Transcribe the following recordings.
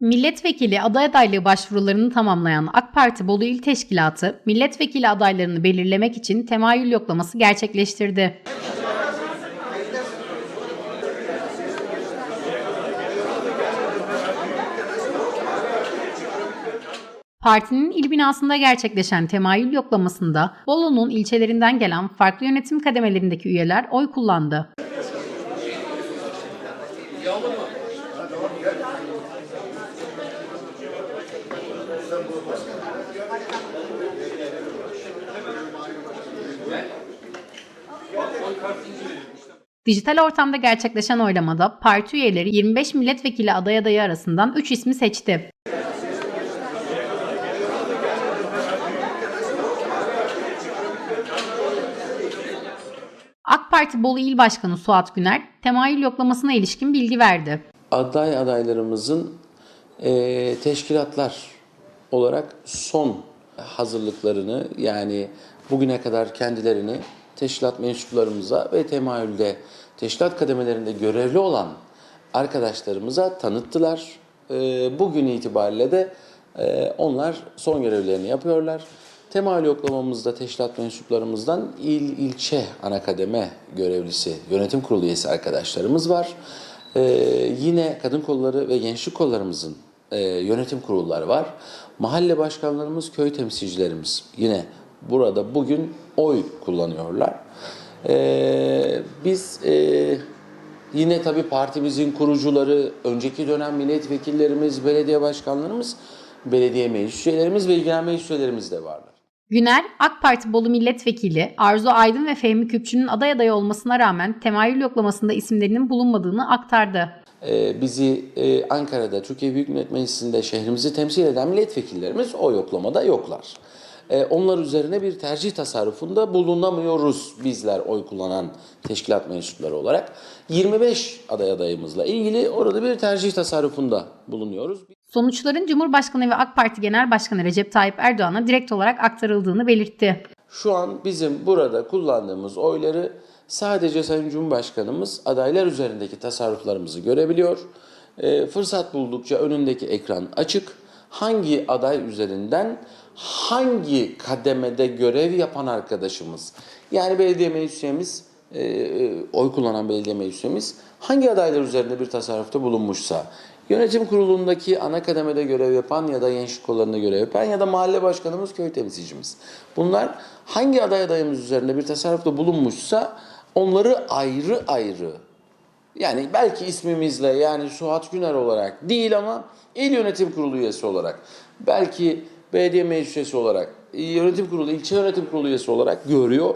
Milletvekili aday adaylığı başvurularını tamamlayan AK Parti Bolu İl Teşkilatı, milletvekili adaylarını belirlemek için temayül yoklaması gerçekleştirdi. Partinin il binasında gerçekleşen temayül yoklamasında Bolu'nun ilçelerinden gelen farklı yönetim kademelerindeki üyeler oy kullandı. Dijital ortamda gerçekleşen oylamada parti üyeleri 25 milletvekili aday adayı arasından 3 ismi seçti. AK Parti Bolu İl Başkanı Suat Güner, temayül yoklamasına ilişkin bilgi verdi. aday adaylarımızın eee, teşkilatlar olarak son hazırlıklarını yani bugüne kadar kendilerini teşkilat mensuplarımıza ve temayülde teşkilat kademelerinde görevli olan arkadaşlarımıza tanıttılar. Eee, bugün itibariyle de eee, onlar son görevlerini yapıyorlar. Temayül yoklamamızda teşkilat mensuplarımızdan il ilçe ana kademe görevlisi, yönetim kurulu üyesi arkadaşlarımız var. Ee, yine kadın kolları ve gençlik kollarımızın e, yönetim kurulları var. Mahalle başkanlarımız, köy temsilcilerimiz yine burada bugün oy kullanıyorlar. Ee, biz e, yine tabii partimizin kurucuları, önceki dönem milletvekillerimiz, belediye başkanlarımız, belediye meclis üyelerimiz ve ilgilenen meclis üyelerimiz de varlar. Güner, AK Parti Bolu Milletvekili Arzu Aydın ve Fehmi Küpçü'nün aday adayı olmasına rağmen temayül yoklamasında isimlerinin bulunmadığını aktardı. Ee, bizi e, Ankara'da Türkiye Büyük Millet Meclisi'nde şehrimizi temsil eden milletvekillerimiz o yoklamada yoklar. Ee, onlar üzerine bir tercih tasarrufunda bulunamıyoruz bizler oy kullanan teşkilat mensupları olarak. 25 aday adayımızla ilgili orada bir tercih tasarrufunda bulunuyoruz. Sonuçların Cumhurbaşkanı ve AK Parti Genel Başkanı Recep Tayyip Erdoğan'a direkt olarak aktarıldığını belirtti. Şu an bizim burada kullandığımız oyları sadece Sayın Cumhurbaşkanımız adaylar üzerindeki tasarruflarımızı görebiliyor. Ee, fırsat buldukça önündeki ekran açık. Hangi aday üzerinden hangi kademede görev yapan arkadaşımız yani belediye meclis e, e, oy kullanan belediye meclis hangi adaylar üzerinde bir tasarrufta bulunmuşsa Yönetim kurulundaki ana kademede görev yapan ya da gençlik kollarında görev yapan ya da mahalle başkanımız, köy temsilcimiz. Bunlar hangi aday adayımız üzerinde bir tasarrufta bulunmuşsa onları ayrı ayrı yani belki ismimizle yani Suat Güner olarak değil ama il yönetim kurulu üyesi olarak belki belediye meclis üyesi olarak yönetim kurulu, ilçe yönetim kurulu üyesi olarak görüyor.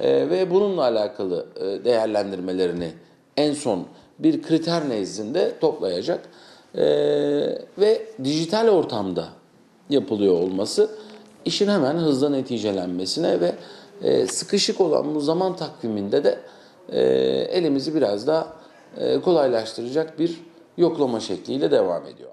Ee, ve bununla alakalı e, değerlendirmelerini en son bir kriter nezdinde toplayacak Ee, ve dijital ortamda yapılıyor olması işin hemen hızla neticelenmesine ve e, sıkışık olan bu zaman takviminde de e, elimizi biraz daha e, kolaylaştıracak bir yoklama şekliyle devam ediyor.